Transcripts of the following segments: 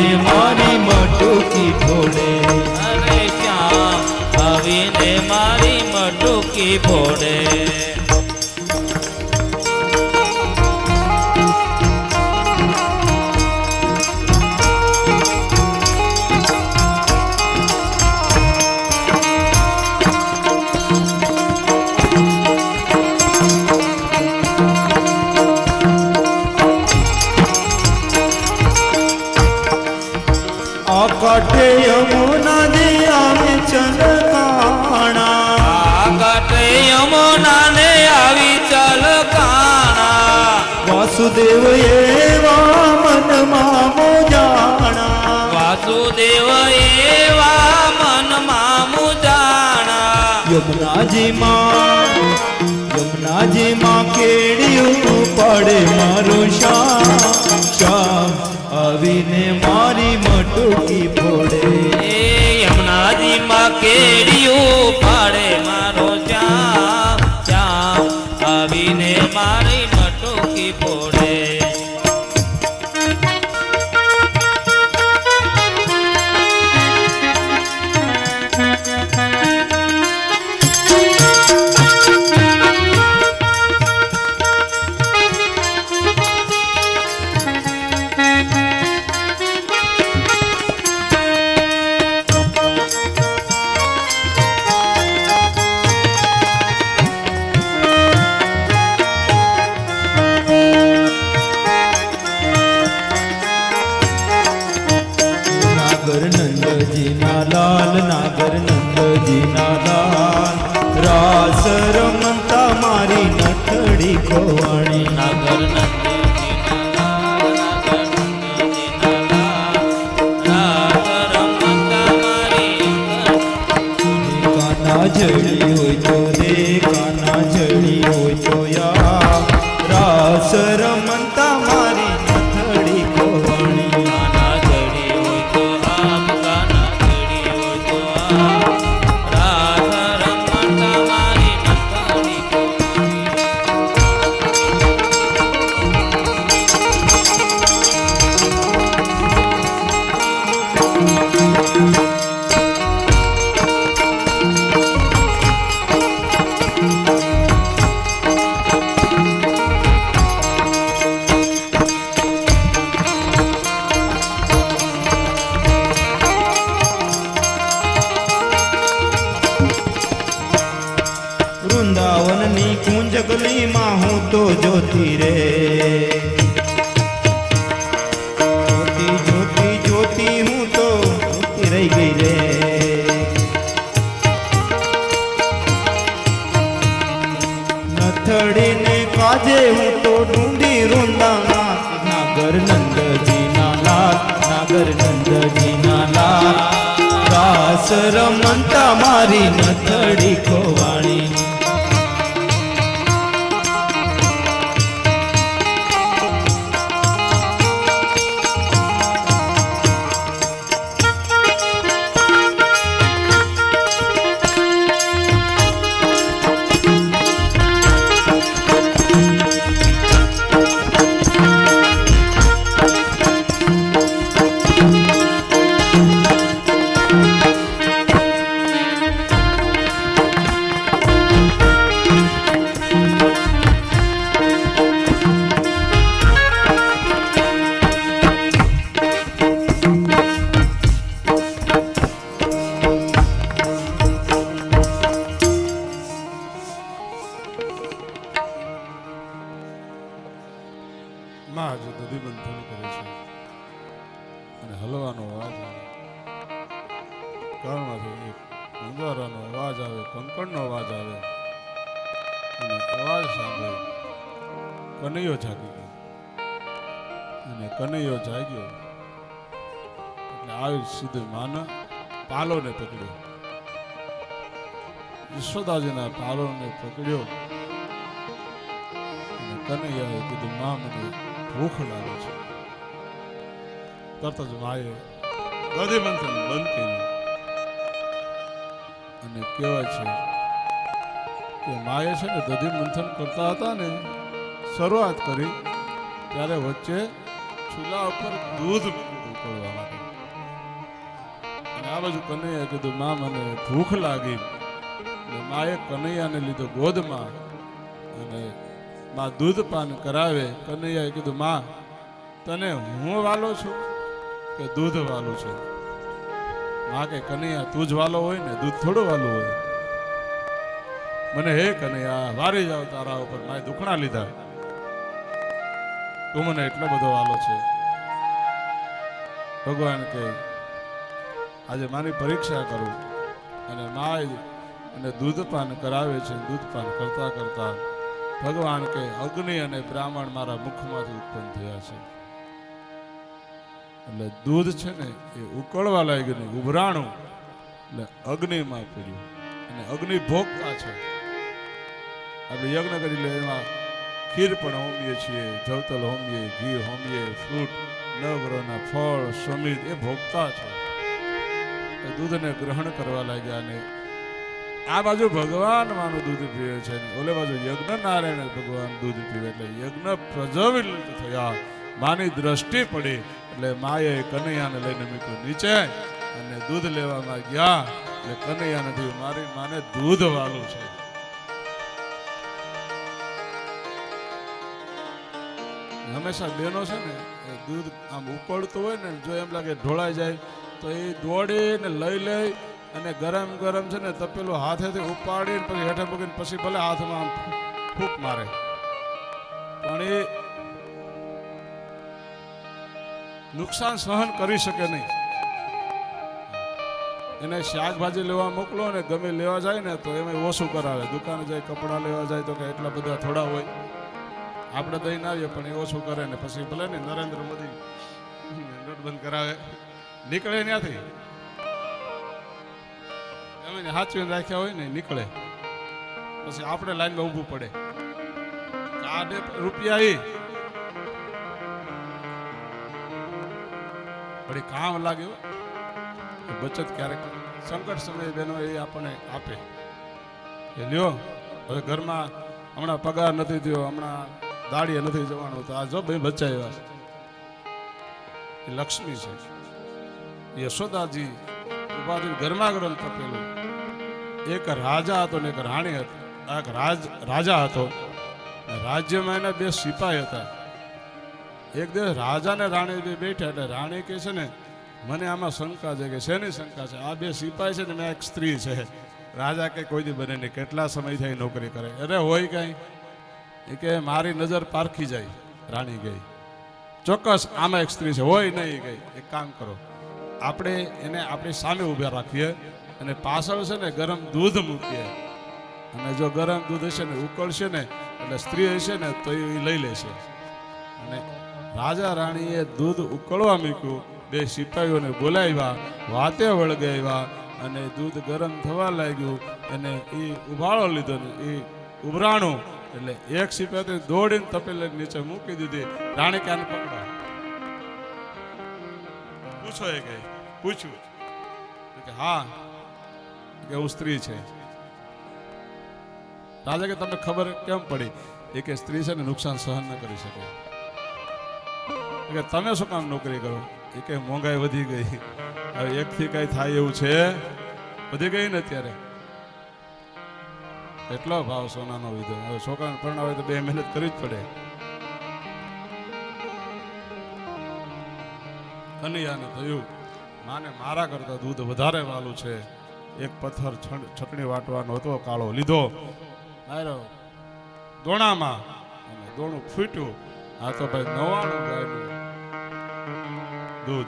આવીને મારી મટુકી ફોડે. અરે શ્યામ આવીને મારી મટુકી ફોડે. વાસુદેવ એવા મનમાં મુજાણા યમુનાજીમાં યમુનાજીમાં કેડિયું પડે મારું શ્યામ શ્યામ આવીને મારી મટુકી ફોડે. એ યમુનાજીમાં કેડિયું રમંતા મારી નથડી ખોવાણી હજુ દધી મંથન કરે છે. અને હલવાનો અવાજ આવે. કારણમાંથી એક ઉંદરાનો અવાજ આવે, કંકણનો અવાજ આવે. અને અવાજ સાંભળે, કનૈયો જાગી ગયો. અને કનૈયો જાગ્યો. આવી સીધું માને પાલોને પકડ્યો. યશોદાજીના પાલોને પકડ્યો. અને કનૈયાએ કીધું, મા, મને ભૂખ લાગે છે. તરત જ માએ દધી મંથન બંધ કર્યું અને કહેવાય છે કે માએ છે ને દધી મંથન કરતા હતા ને શરૂઆત કરી ત્યારે વચ્ચે ચૂલા ઉપર દૂધ ઉકળવા માટે અને આ બાજુ કનૈયા કીધું મા મને ભૂખ લાગી. માએ કનૈયાને લીધો ગોદમાં અને માં દૂધ પાન કરાવે, કનૈયાએ કીધું, માં, તને હું વાલો છું કે દૂધ વાલું છે? માં કે, કનૈયા, તું જ વાલો હોય ને, દૂધ થોડું વાલું હોય. મને હે કનૈયા, વારી જાવ તારા ઉપર માએ દુખણા લીધા. તું મને એટલો બધો વાલો છે. ભગવાન કે આજે મારી પરીક્ષા કરું. અને માય અને દૂધપાન કરાવે છે દૂધપાન કરતા કરતા ભગવાન કે અગ્નિ અને બ્રાહ્મણ મારા મુખમાંથી ઉત્પન્ન થયા છે. એટલે દૂધ છે ને એ ઉકળવા લાગ્યું ને ઉભરાણું, એટલે અગ્નિમાં પડ્યું. અને અગ્નિ ભોગતા છે. આપણે યજ્ઞ કરી લે, એમાં ખીર પણ હોમીએ છીએ, જવતલ હોમીએ, ઘી હોમીએ, ફ્રૂટ, નવગ્રહના ફળ સમિત એ ભોગતા છે. દૂધને ગ્રહણ કરવા લાગ્યા ને આ બાજુ ભગવાન માનું દૂધ પીવે છે. ઓલે બાજુ યજ્ઞ નારાયણ ભગવાન દૂધ પીવે એટલે યજ્ઞ પ્રજ્વલિત થયા. માની દ્રષ્ટિ પડી એટલે માએ કનૈયાને લઈને મીઠું નીચે અને દૂધ લેવામાં ગયા. એટલે કનૈયા નથી મારી માને દૂધ વાલું છે. હંમેશા બેનો છે ને, એ દૂધ આમ ઉકળતું હોય ને, જો એમ લાગે ઢોળાઈ જાય, તો એ દોડીને લઈ લઈ અને ગરમ ગરમ છે ને તપેલું હાથેથી ઉપાડીને પછી હેઠે મૂકીને પછી ભલે હાથમાં ફૂંક મારે. પણ એ નુકસાન સહન કરી શકે નહીં. એને શાકભાજી લેવા મોકલો ને ગમે લેવા જાય ને તો એમાં ઓછું કરાવે. દુકાને જાય, કપડાં લેવા જાય તો કે એટલા બધા થોડા હોય. આપણે દઈને આવીએ પણ એ ઓછું કરે ને પછી ભલે ને નરેન્દ્ર મોદી. નોટબંધ કરાવે. નીકળે ત્યાંથી અમે સાચવીને રાખ્યા હોય ને નીકળે. પછી આપણે લાઈનમાં ઊભું પડે. કાઢે રૂપિયા એ. વળી કામ લાગ્યો બચત ક્યારેક સંકટ સમયે બેનો એ આપણને આપે. એ લ્યો, હવે ઘરમાં હમણાં પગાર નથી થયો, હમણાં દાડીએ નથી જવાનું, તો આ જો ભાઈ બચાવ્યા છે. એ લક્ષ્મી છે. યશોદાજી ઉપાધિ ગરમા ગરમ તપેલું એક રાજા હતો ને એક રાણી હતી. એક રાજ હતો. રાજ્યમાં એના બે સિપાહી હતા. એક દિવસ રાજા ને રાણી બે બેઠા એટલે રાણી કહે છે ને, મને આમાં શંકા છે કે શેની શંકા છે? આ બે સિપાહી છે ને મેં એક સ્ત્રી છે. રાજા કે કોઈ દી બને નહીં. કેટલા સમય થઈ નોકરી કરે? અરે, હોય કઈ. એ કે મારી નજર પારખી જાય. રાણી ગઈ. ચોક્કસ આમાં એક સ્ત્રી છે. હોય નહીં ગઈ. એક કામ કરો. આપણે એને આપણી સામે ઊભા રાખીએ અને પાછળ છે ને ગરમ દૂધ મૂકીએ. અને જો ગરમ દૂધ હશે ને ઉકળશે ને, એટલે સ્ત્રી હશે ને, તો એ લઈ લેશે. અને રાજા રાણીએ દૂધ ઉકળવા મૂક્યું. બે સિપાહીઓને બોલાવ્યા, વાતે વળગાવ્યા અને દૂધ ગરમ થવા લાગ્યું અને એ ઉભાળો લીધો ને, એ ઉભરાણું. એટલે એક સિપાહી દોડીને તપેલી નીચે મૂકી દીધી. રાણી કાન પકડા પૂછો એ કઈ પૂછ્યું કે હા, કે હું સ્ત્રી છે. રાજા કે તમને ખબર કેમ પડી? એ કે સ્ત્રી છે ને નુકસાન સહન ન કરી શકે. કે તમે શું કામ નોકરી કરો? એ કે મોંઘાઈ વધી ગઈ. હવે એકથી કઈ થાય એવું છે? વધી ગઈ ને અત્યારે? એટલો ભાવ સોનાનો લીધો હવે છોકરાને પરણાવે તો બે મહેનત કરવી જ પડે. કનૈયાને થયું. માને મારા કરતા દૂધ વધારે વાલું છે. એક પથ્થર છટણી વાટવાનો હતો, કાળો લીધો. માર્યો. દોણામાં. અને દોણું ફૂટ્યું. આ તો ભાઈ નવાણું ગાયનું. દૂધ.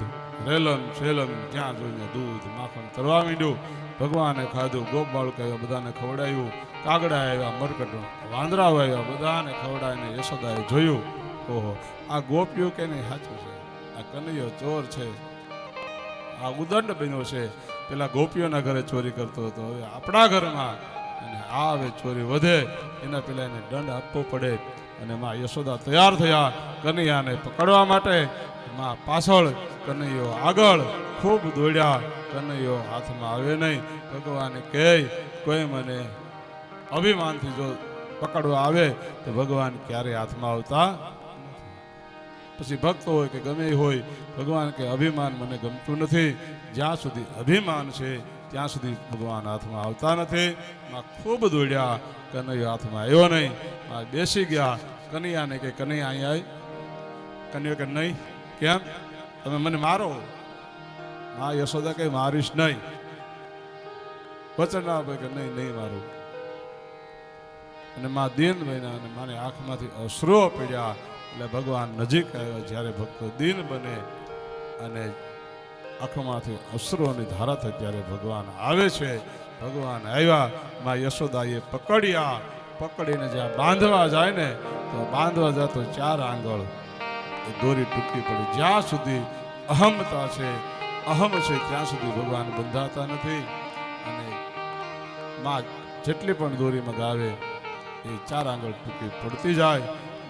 રેલન શેલમ ત્યાં જોઈને દૂધ માખણ કરવા માંડ્યું. ભગવાને ખાધું. ગોપ બાળક આવ્યા બધાને ખવડાવ્યું કાગડા આવ્યા, મરકટ વાંદરાઓ આવ્યા, બધાને ખવડાવીને યશોદાએ જોયું. ઓહો, આ ગોપીઓ કે નહીં? સાચું છે. આ કનૈયો ચોર છે. આ ઉદંડ બન્યો છે. પેલા ગોપીઓના ઘરે ચોરી કરતો હતો. હવે આપણા ઘરમાં અને આ હવે ચોરી વધે. એના પેલા એને દંડ આપવો પડે અને માં યશોદા તૈયાર થયા કનૈયાને પકડવા માટે. માં પાછળ કનૈયો આગળ ખૂબ દોડ્યા. કનૈયો હાથમાં આવે નહીં. ભગવાને કહે, કોઈ મને અભિમાનથી જો પકડવા આવે તો ભગવાન ક્યારે હાથમાં આવતા પછી ભક્ત હોય કે ગમે હોય, ભગવાન કે અભિમાન મને ગમતું નથી. જ્યાં સુધી અભિમાન છે, ત્યાં સુધી ભગવાન હાથમાં આવતા નથી. માં ખૂબ દોડ્યા, કનૈયો હાથમાં આવ્યો નહીં. માં બેસી ગયા, કનૈયાને કે કનૈયા અહીંયા કનૈયો કે નહીં? કેમ? તમે મને મારો? માં યશોદા કઈ મારીશ નહીં. વચન આપે કે નહીં નહીં મારું. અને માં દીન બન્યા અને મારી આંખમાંથી અશ્રુઓ પડ્યા. એટલે ભગવાન નજીક આવ્યા જ્યારે ભક્તો દિન બને અને આંખમાંથી અશ્રુઓની ધારા થઈ ત્યારે ભગવાન આવે છે. ભગવાન આવ્યા, માં યશોદાએ પકડ્યા. પકડીને જ્યાં બાંધવા જાય ને, તો બાંધવા જતો ચાર આંગળ દોરી તૂટી પડી. જ્યાં સુધી અહમતા છે, અહમ છે, ત્યાં સુધી ભગવાન બંધાતા નથી. અને માં જેટલી પણ દોરીમાં ગાવે એ ચાર આંગળ તૂટી પડતી જાય.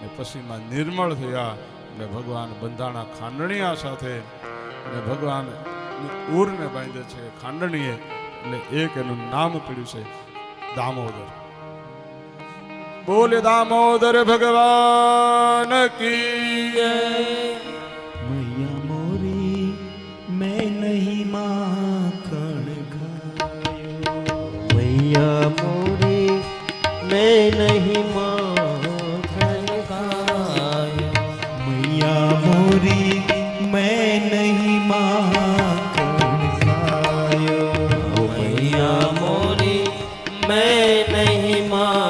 અને પછીમાં નિર્મળ થયા ને ભગવાન બંધાણા ખાંડણીયા સાથે ને ભગવાન ઉરને બાંધે છે ખાંડણીએ એટલે એક એનું નામ પડ્યું છે દામોદર બોલે દામોદર ભગવાન કી જય. નહીં માં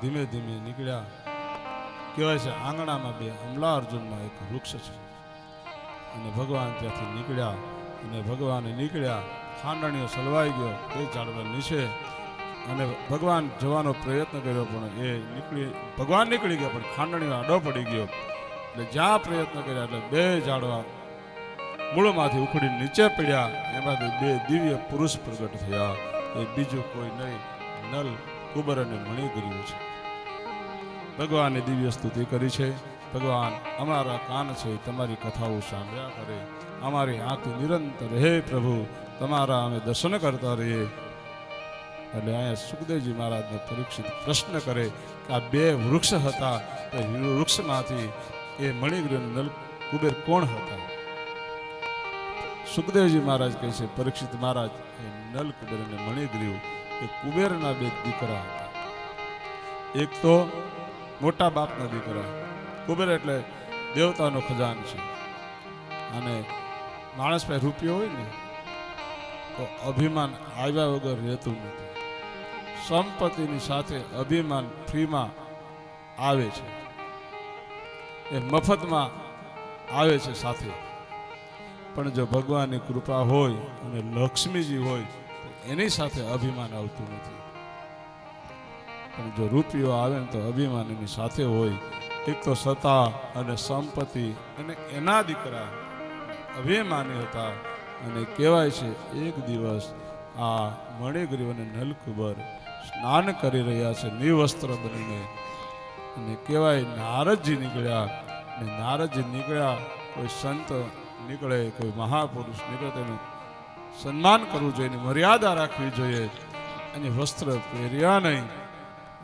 ધીમે ધીમે નીકળ્યા. કહેવાય છે, આંગણામાં બે અમલા અર્જુનમાં એક વૃક્ષ છે. અને ભગવાન ત્યાંથી નીકળ્યા અને ભગવાન નીકળ્યા. ખાંડણીઓ સલવાઈ ગયો તે ઝાડવા નીચે. અને ભગવાન જવાનો પ્રયત્ન કર્યો, પણ એ નીકળી, ભગવાન નીકળી ગયા, પણ ખાંડણીઓ આડો પડી ગયો. એટલે જ્યાં પ્રયત્ન કર્યા, એટલે બે ઝાડવા મૂળમાંથી ઉખડી નીચે પડ્યા. એમાંથી બે દિવ્ય પુરુષ પ્રગટ થયા. એ બીજું કોઈ નહીં. નલ કુબર અને મણિગીરી છે. ભગવાને દિવ્ય સ્તુતિ કરી છે. ભગવાન, અમારા કાન છે, તમારી કથાઓ સાંભળ્યા કરે. અમારી આંખ નિરંતર, હે પ્રભુ, તમારા અમે દર્શન કરતા રહીએ. એટલે અહીંયા સુખદેવજી મહારાજને પરીક્ષિત પ્રશ્ન કરે કે આ બે વૃક્ષ હતા, તો વૃક્ષમાંથી એ મણિગ્રહ નલ કુબેર કોણ હતા? સુખદેવજી મહારાજ કહે છે, પરીક્ષિત મહારાજ, એ નલ કુબેર અને મણિગ્રીવ એ કુબેરના બે દીકરા હતા. એક તો મોટા બાપના દીકરા. કુબેર એટલે દેવતાનો ખજાન છે. અને માણસ પાસે રૂપિયો હોય ને, તો અભિમાન આવ્યા વગર રહેતું નથી. સંપત્તિની સાથે અભિમાન ફ્રીમાં આવે છે. એ મફતમાં આવે છે સાથે. પણ જો ભગવાનની કૃપા હોય અને લક્ષ્મીજી હોય એની સાથે અભિમાન આવતું નથી. પણ જો રૂપિયો આવે ને તો અભિમાનીની સાથે હોય, એક તો સત્તા અને સંપત્તિ અને એના દીકરા અભિમાની હતા. અને કહેવાય છે, એક દિવસ આ મણિગ્રીવ અને નલકુબર સ્નાન કરી રહ્યા છે, નિવસ્ત્ર બનીને. અને કહેવાય નારદજી નીકળ્યા. અને નારદજી નીકળ્યા, કોઈ સંત નીકળે, કોઈ મહાપુરુષ નીકળે, તેનું સન્માન કરવું જોઈએ મર્યાદા રાખવી જોઈએ. અને વસ્ત્ર પહેર્યા નહીં.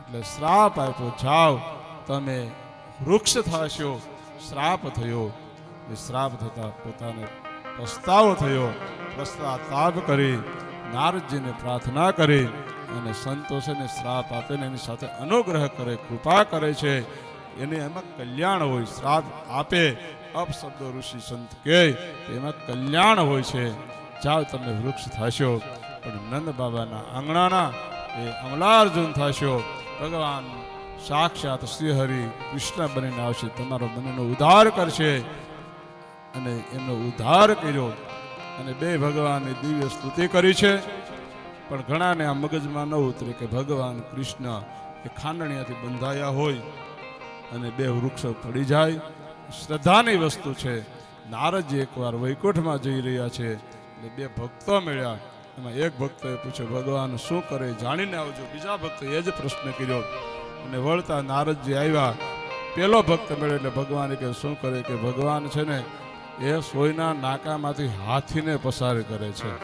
એટલે શ્રાપ આપ્યો, જાઓ, તમે વૃક્ષ થશો. શ્રાપ થયો. એ શ્રાપ થતા પોતાને પસ્તાવો થયો. પસ્તાતાપ કરી, નારદજીને પ્રાર્થના કરી અને સંતોષને શ્રાપ આપે ને એની સાથે અનુગ્રહ કરે, કૃપા કરે છે. એને એમાં કલ્યાણ હોય, શ્રાપ આપે. અપશબ્દો ઋષિ સંત કહે, એમાં કલ્યાણ હોય છે. જાઓ તમે વૃક્ષ થશો. પણ નંદ બાબાના આંગણાના એ અમલાર્જુન થશો. ભગવાન સાક્ષાત શ્રીહરિ કૃષ્ણ બનીને આવશે. તમારો મનનો ઉદ્ધાર કરશે. અને એમનો ઉદ્ધાર કર્યો. અને બે ભગવાનની દિવ્ય સ્તુતિ કરી છે. પણ ઘણાને આ મગજમાં ન ઉતરે કે ભગવાન કૃષ્ણ એ ખાંડણીયાથી બંધાયા હોય અને બે વૃક્ષો પડી જાય. શ્રદ્ધાની વસ્તુ છે. નારદજી એકવાર વૈકુંઠમાં જઈ રહ્યા છે. એટલે બે ભક્તો મળ્યા. એમાં એક ભક્તોએ પૂછ્યું, ભગવાન, શું કરે? જાણીને આવજો. બીજા ભક્તે એ જ પ્રશ્ન કર્યો અને વળતા નારદજી આવ્યા. પેલો ભક્ત મળ્યો એટલે ભગવાને કે શું કરે કે ભગવાન છે ને, એ સોયના નાકામાંથી હાથીને પસાર કરે છે.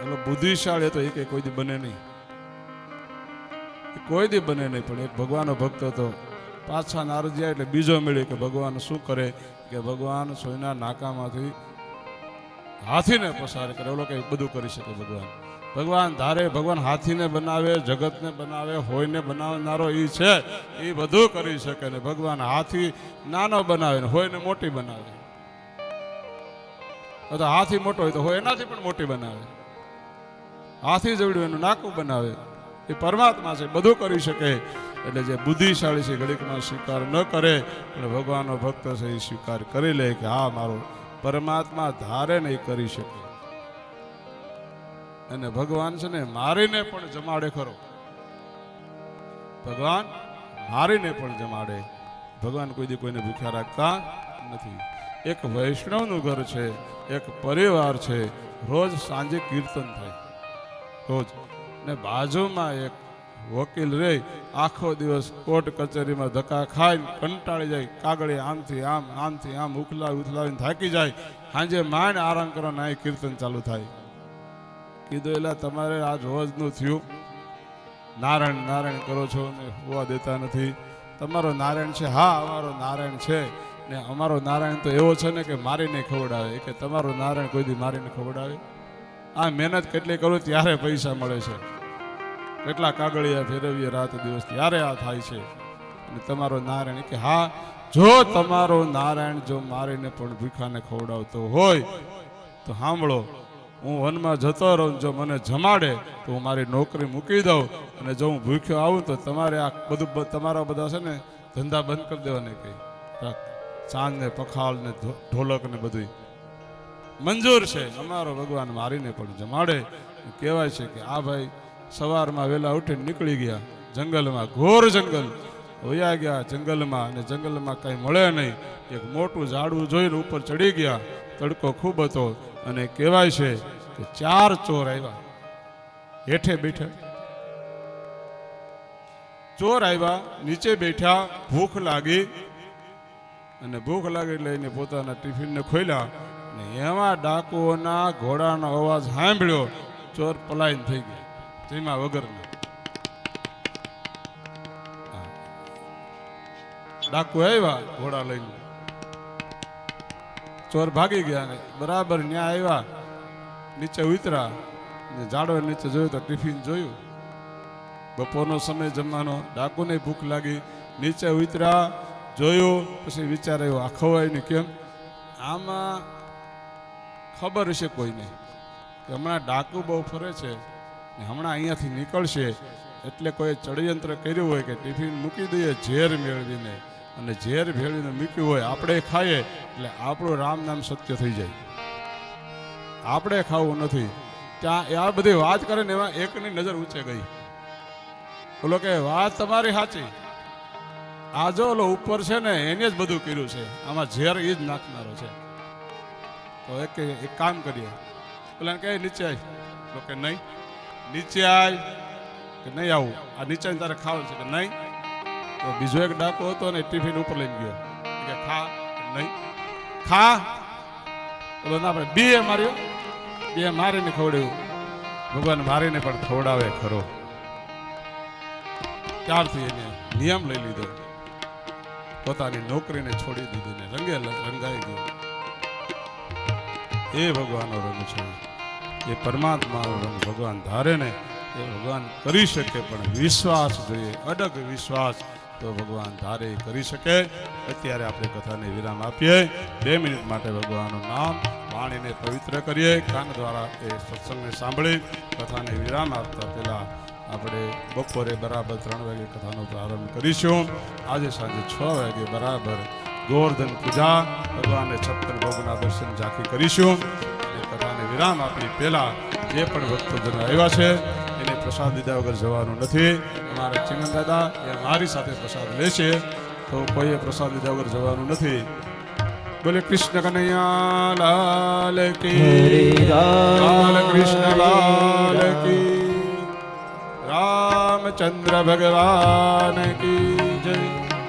એટલે બુદ્ધિશાળી હતો એ કે કોઈ દી બને નહીં. એ કોઈ દી બને નહીં, પણ એક ભગવાનનો ભક્ત હતો. પાછા નારદજી આવ્યા એટલે બીજો મળ્યો કે ભગવાન શું કરે? કે ભગવાન સોયના નાકામાંથી હાથીને પસાર કરે, ઓલો કે બધું કરી શકે ભગવાન. ભગવાન, ધારે ભગવાન હાથીને બનાવે, જગતને બનાવે, હોયને બનાવનારો એ છે એ બધું કરી શકે ને ભગવાન હાથી નાનો બનાવે ને હોયને મોટી બનાવે. તો હાથી મોટો હોય તો હોય, એનાથી પણ મોટી બનાવે. હાથી જવડ્યું એનું નાકું બનાવે. એ પરમાત્મા છે, બધું કરી શકે. એટલે જે બુદ્ધિશાળી છે ઘડીકમાં સ્વીકાર ન કરે, પણ ભગવાનનો ભક્ત છે, એ સ્વીકાર કરી લે કે હા, મારો પરમાત્મા ધારે નહીં કરી શકે. અને ભગવાન છે ને મારીને પણ જમાડે ખરો. ભગવાન મારીને પણ જમાડે. ભગવાન કોઈ દી કોઈને ભૂખ્યા રાખતા નથી. એક વૈષ્ણવનું ઘર છે, એક પરિવાર છે, રોજ સાંજે કીર્તન થાય. રોજ. ને બાજુમાં એક વકીલ રે, આખો દિવસ કોર્ટ કચેરીમાં ધક્કા ખાઈને કંટાળી જાય, કાગળે આમથી આમ આમથી આમ ઉખલાવી ઉથલાવીને થાકી જાય. સાંજે માંડ આરામ કરો ના કીર્તન ચાલુ થાય. કીધું એટલે તમારે આ રોજનું થયું. નારાયણ નારાયણ કરો છો ને હોવા દેતા નથી. તમારો નારાયણ છે? હા, અમારો નારાયણ છે. ને અમારો નારાયણ તો એવો છે ને કે મારીને ખવડાવે. કે તમારો નારાયણ કોઈ દી મારીને ખવડાવે? આ મહેનત કેટલી કરું, ત્યારે પૈસા મળે છે. કેટલા કાગળિયા ફેરવીએ રાત દિવસ ત્યારે આ થાય છે? અને તમારો નારાયણ કે, હા, જો તમારો નારાયણ જો મારીને પણ ભીખાને ખવડાવતો હોય, તો સાંભળો, હું વનમાં જતો રહું જો મને જમાડે, તો હું મારી નોકરી મૂકી દઉં અને જો હું ભૂખ્યો આવું તો તમારે આ બધું તમારા બધા છે ને, ધંધા બંધ કરી દેવાને કંઈ. ચાંદ ને પખાલ ને ઢોલક ને બધું મંજૂર છે. અમારો ભગવાન મારીને પણ જમાડે. કહેવાય છે કે, આ ભાઈ સવારમાં વહેલા ઉઠીને નીકળી ગયા. જંગલમાં, ઘોર જંગલ. વયા ગયા જંગલમાં અને જંગલમાં કંઈ મળે નહીં. એક મોટું ઝાડવું જોઈને ઉપર ચડી ગયા. તડકો ખૂબ હતો અને કહેવાય છે કે ચાર ચોર આવ્યા. હેઠે બેઠા. ચોર આવ્યા, નીચે બેઠા, ભૂખ લાગી. અને ભૂખ લાગી એને પોતાના ટિફિનને ખોલ્યા ને એમાં ડાકુઓના ઘોડાનો અવાજ સાંભળ્યો. ચોર પલાયન થઈ ગયા. તેમાં વગરના. ડાકુ આવ્યા ઘોડા લઈને. ચોર ભાગી ગયા ને બરાબર ન્યા આવ્યા. નીચે ઉતરા ને ઝાડો નીચે જોયું તો ટિફિન જોયું. બપોરનો સમય જમવાનો. ડાકુને ભૂખ લાગી. નીચે ઉતરા જોયું, પછી વિચાર આવ્યો આ ખવાય ને કેમ? આમાં ખબર હશે કોઈને કે હમણાં ડાકુ બહુ ફરે છે. હમણાં અહીંયાથી નીકળશે એટલે કોઈ ચડયંત્ર કર્યું હોય કે ટિફિન મૂકી દઈએ, ઝેર મેળવીને. અને ઝેર ભેળવીને મૂક્યું હોય, આપણે ખાઈએ, એટલે આપણું રામ નામ સત્ય થઈ જાય. આપણે ખાવું નથી. ત્યાં આ બધી વાત કરે ને એમાં એકની નજર ઊંચે ગઈ. બોલો કે વાત તમારી સાચી. આ જો ઓલો ઉપર છે ને, એને જ બધું કર્યું છે. આમાં ઝેર એ જ નાખનારો છે. તો એક કામ કરીએ. પેલા કહે નીચે આવી નહીં. નીચે આવ કે નહીં આવું? આ નીચે તારે ખાવું છે કે નહીં? તો બીજો એક ડાકો હતો ને ટિફિન ઉપર લઈને ગયો. કે ખા નહીં? ખા? બોલો, ના ભાઈ, બે માર્યો. બે મારીને ખવડાવ્યું. ભગવાન મારીને પણ ખવડાવે ખરો. ત્યારથી એને નિયમ લઈ લીધો. પોતાની નોકરીને છોડી દીધી ને રંગે રંગાઈ ગયો. એ ભગવાનનો રંગ છે. એ પરમાત્માનો ભગવાન ધારે ને એ ભગવાન કરી શકે, પણ વિશ્વાસ જોઈએ, અડગ વિશ્વાસ તો ભગવાન ધારે કરી શકે. અત્યારે આપણે કથાને વિરામ આપીએ. બે મિનિટ માટે ભગવાનનું નામ વાણીને પવિત્ર કરીએ. કાન દ્વારા એ સત્સંગને સાંભળી કથાને વિરામ આપતા પહેલાં આપણે બપોરે બરાબર ત્રણ વાગે કથાનો પ્રારંભ કરીશું. આજે સાંજે છ વાગે બરાબર ગોવર્ધન પૂજા. ભગવાનને છપ્પન ભોગના દર્શન ઝાંખી કરીશું. વિરામ આપી પહેલાં જે પણ ભક્તોજન આવ્યા છે એને પ્રસાદ લીધા વગર જવાનું નથી. અમારા ચિમન દાદા એ મારી સાથે પ્રસાદ લે છે તો કોઈએ પ્રસાદ લીધા વગર જવાનું નથી. બોલે કૃષ્ણ કનૈયા લાલ કી લાલ કૃષ્ણ લાલ કી. રામચંદ્ર ભગવાન કી જય.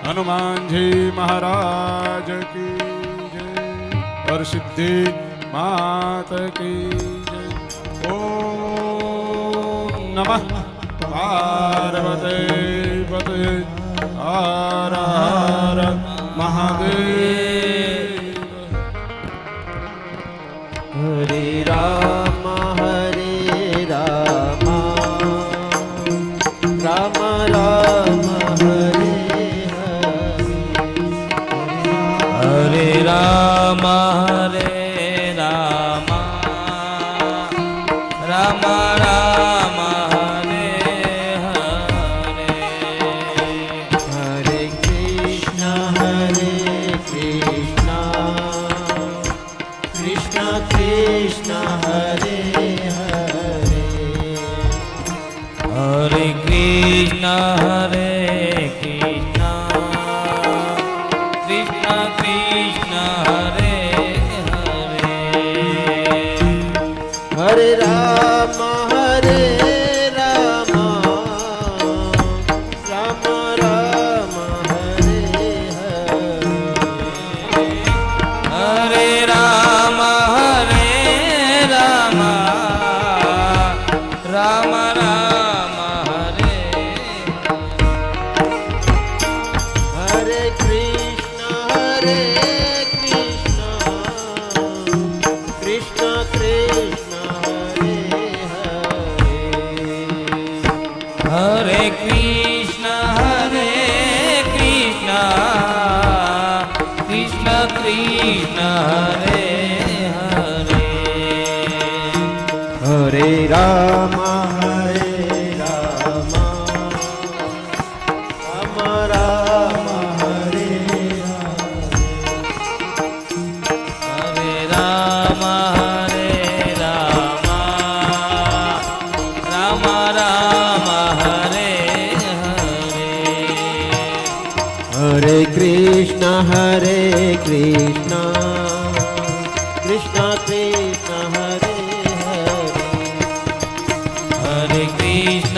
હનુમાનજી મહારાજ કી જય. હર સિદ્ધિ માત કી ઓમ નમઃ પાર્વતી પતે હર હર મહાદેવ હરે રામ કૃષ્ણ કૃષ્ણ કૃષ્ણ